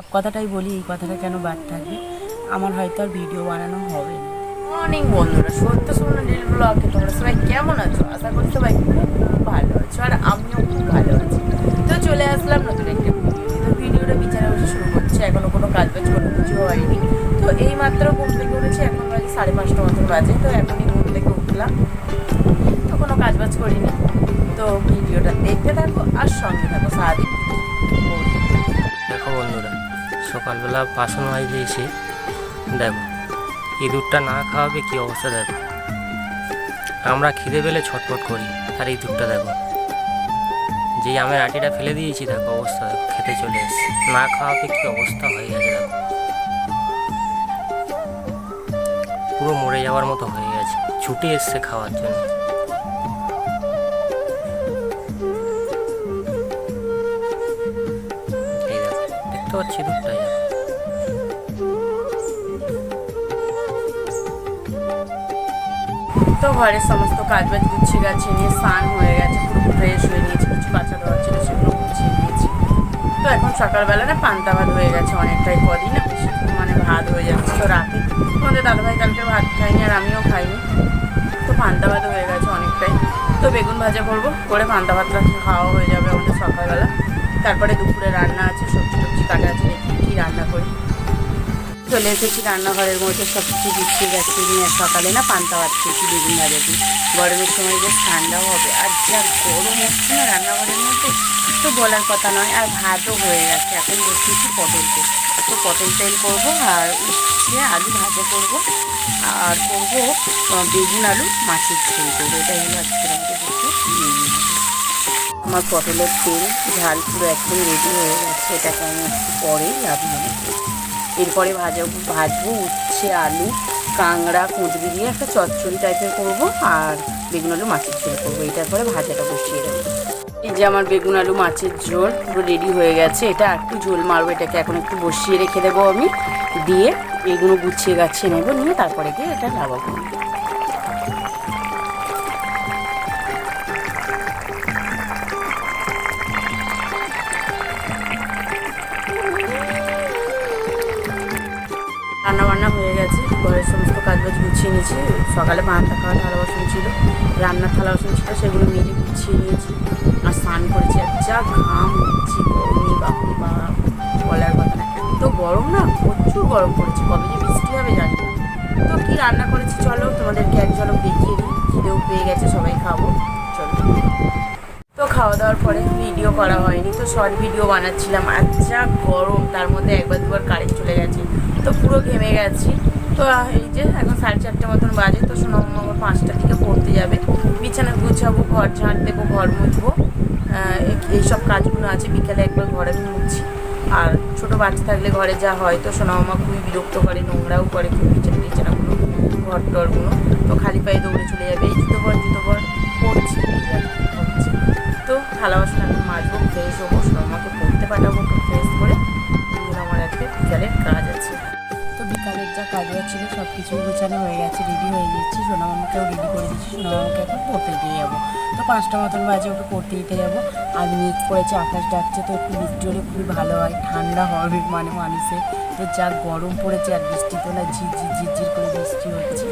সব কথাটাই বলি এই কথাটা কেন বাদ থাকবে? আমার হয়তো আর ভিডিও বানানো হবে না। মর্নিং বন্ধুরা সত্য সুমনা নীল ব্লগে তোমরা সবাই কেমন আছো? আশা করি সবাই খুব ভালো আছো আর আমিও খুব ভালো আছি। তো চলে আসলাম নতুন একটা ভিডিও তো ভিডিওটা বিছানা বসে শুরু করছে এখনও কোনো কাজ বাজ কোনো কিছু হয়নি। তো এই মাত্র ঘুম থেকে উঠেছি এখন বাজে সাড়ে পাঁচটা মতন বাজে তো এখনই ঘুম থেকে উঠলাম। তো কোনো কাজ বাজ করিনি। তো ভিডিওটা দেখতে থাকো আর সঙ্গে থাকো সারাদিন। দেখো বন্ধুরা সকালবেলা বাসন মাজতে এসে দেখো, ইঁদুরটা না খাওয়াবে কি অবস্থা দেখো। আমরা খিদে পেলে ছটফট করি, আর ইঁদুরটা দেখো। যেই আমের আটিটা ফেলে দিয়েছি, দেখো অবস্থা দেখো, খেতে চলে এসছে। না খাওয়াবে কি অবস্থা হয়ে গেছে দেখো। পুরো মরে যাওয়ার মতো হয়ে গেছে। ছুটে এসছে খাওয়ার জন্য। দেখতে পাচ্ছি ইঁদুরটা তো ঘরের সমস্ত কাজ বাজ গুছিয়ে গেছে নিয়ে স্নান হয়ে গেছে, পুরো ফ্রেশ হয়ে নিয়েছি, কিছু বাচ্চা দেওয়ার ছিল সেগুলো গুছিয়ে নিয়েছি। তো এখন সকালবেলা না পান্তা ভাত হয়ে গেছে অনেকটাই, কদিন মানে ভাত হয়ে যাচ্ছে, তো রাতে আমাদের দাদাভাই কালকে ভাত খাইনি আর আমিও খাইনি। তো পান্তা ভাত হয়ে গেছে অনেকটাই। তো বেগুন ভাজা করব, করে পান্তা ভাতটা খাওয়া হয়ে যাবে আমাদের সকালবেলা। তারপরে দুপুরে রান্না আছে, সবজি টবজি কাটা আছে, দেখি কী রান্না করি। চলে এসেছি রান্নাঘরের মধ্যে সব কিছু গুছিয়ে গেছে নিয়ে সকালে না পান্তা খেয়েছি বেগুন দিয়ে গরমের সময় বেশ ঠান্ডাও হবে, আর যা গরম হচ্ছে না রান্নাঘরের মধ্যে, তো বলার কথা নয়, আর ভাতও হয়ে গেছে। এখন বসিয়েছি পটল তেল তো পটল তেল করব, আর উচ্ছে, আলু ভাজা করব, আর করব বেগুন, আলু, মাছের ঝোল করব। এটাই হলো আজকে। আমার পটলের তেল, ঝাল পুরো একদম রেডি হয়ে গেছে। এটাকে আমি একটু পরেই লাভ এরপরে ভাজা, ভাজবো উচ্ছে, আলু কাংড়া কুঁদরি দিয়ে একটা চচ্চড়ি টাইপের করব আর বেগুন আলু মাছের ঝোল করব। এটার পরে ভাজাটা বসিয়ে দেবো। এই যে আমার বেগুন আলু মাছের ঝোল পুরো রেডি হয়ে গেছে। এটা একটু ঝোল মারবো, এটাকে এখন একটু বসিয়ে রেখে দেবো আমি। দিয়ে এগুলো গুছিয়ে গাছিয়ে নেব, নিয়ে তারপরে গিয়ে এটা লাগাবো। বাজ গুছিয়ে নিয়েছি। সকালে ভাতটা খাওয়া, থালা বাসন ছিল রান্নার থালা বাসন ছিল, সেগুলো মেজে গুছিয়ে নিয়েছি। আর স্নান করেছি আর যা ঘাম হচ্ছে, গরমে বাপ। বলার কথা না, এত গরম না, প্রচুর গরম পড়েছে, কবে যে বৃষ্টি হবে জানি না। তো কী রান্না করেছি চলো, তোমাদেরকে এক ঝলক দেখিয়ে দিই, খিদেও পেয়ে গেছে, সবাই খাব, চলো। তো খাওয়া দাওয়ার পরে ভিডিও করা হয়নি, তো শর্ট ভিডিও বানাচ্ছিলাম যা গরম, তার মধ্যে একবার দুবার কারেন্ট চলে গেছে। তো পুরো ঘেমে গেছি। তো এই যে এখন সাড়ে চারটে মতন বাজে, তো শোনো আমার পাঁচটার দিকে পড়তে যাবে। বিছানা গুছাবো, ঘর ঝাঁট দেবো, ঘর মুছবো। এই- এইসব কাজগুলো আছে, বিকেলে একবার ঘরে মুছছি আর ছোট বাচ্চা থাকলে ঘরে যা হয়, তো সোনা মামা খুবই বিরক্ত করে, নোংরাও করে খুব বিছানা টিছানাগুলো, ঘর টরগুলো। তো খালি পায়ে দৌড়ে চলে যাবে, এই জুতো পর জুতো পর পড়ছি তো থালা বাসন এখন মাজবো ছিল সব কিছু গোছানো হয়ে গেছে রেডি হয়ে গেছি সোনামামাকেও রেডি করে দিচ্ছি সোনামামাকে এখন পড়তে দিয়ে যাব। তো পাঁচটা মতন বাজে ওকে পড়তে দিতে যাব। আর মেঘ করেছে, আকাশ ডাকছে, তো একটু বৃষ্টি হলে খুবই ভালো হয়। ঠান্ডা হবে মানে মানুষের তো যা গরম পড়েছে আর বৃষ্টি তো না, ঝিরঝির ঝিরঝির করে বৃষ্টি হচ্ছে।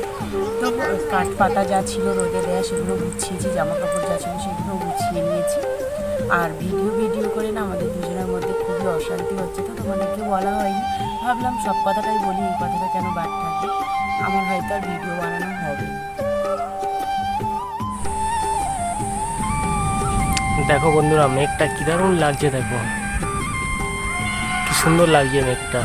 তো কাঠ পাতা যা ছিল রোদে দেওয়া সেগুলো গুছিয়েছি জামা কাপড় যা ছিল সেগুলো গুছিয়ে নিয়েছি। আর ভিডিও ভিডিও করে না আমাদের দুজনের মধ্যে খুবই অশান্তি হচ্ছে, তো তোমাদেরকে বলা হয়নি। ভাবলাম সব কথাটাই বলি, এই কথাটা কেন বাদ থাকে আমার হয়তো আর ভিডিও বানানো হবে দেখো বন্ধুরা, মেঘটা কি দারুণ লাগছে দেখো। কি সুন্দর লাগছে মেঘটা।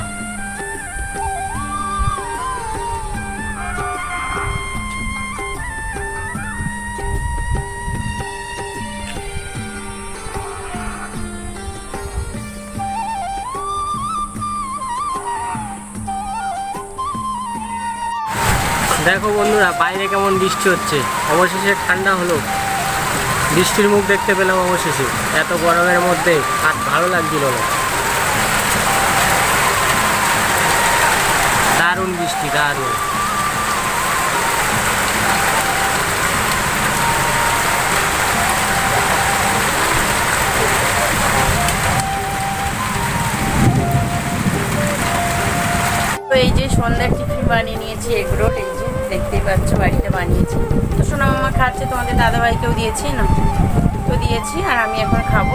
দেখো বন্ধুরা, বাইরে কেমন বৃষ্টি হচ্ছে? অবশেষে ঠান্ডা হলো। বৃষ্টির মুখ দেখতে পেলাম অবশেষে। এত গরমের মধ্যে আর ভালো লাগছিল না। দারুণ বৃষ্টি, দারুণ। এই যে সন্ধ্যার টিফিন বানিয়ে নিয়েছি, এগরোল। এই দেখতেই পাচ্ছ বাড়িতে বানিয়েছি। তো সোনা মামা, খাচ্ছে। তোমাদের দাদাভাইকেও দিয়েছি, না? তো দিয়েছি, আর আমি এখন খাব।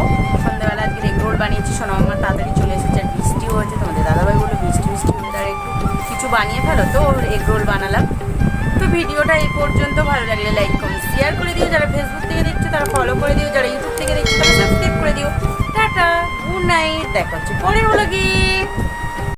সন্ধ্যাবেলা আজকে এগরোল বানিয়েছি। সোনা মামা, তাড়াতাড়ি চলে এসেছে। আর বৃষ্টিও হয়েছে। তোমাদের দাদাভাই বলল, বৃষ্টি বৃষ্টি ওয়েদার একটু কিছু বানিয়ে ফেলো তো। এগরোল বানালাম। তো ভিডিওটা এই পর্যন্ত। ভালো লাগলে লাইক কমেন্ট শেয়ার করে দিও। যারা ফেসবুক থেকে দেখছ, তারা ফলো করে দিও। যারা ইউটিউব থেকে দেখছ, তারা সাবস্ক্রাইব করে দিও। টাটা গুড নাইট দেখা হচ্ছে পরের হলো গিয়ে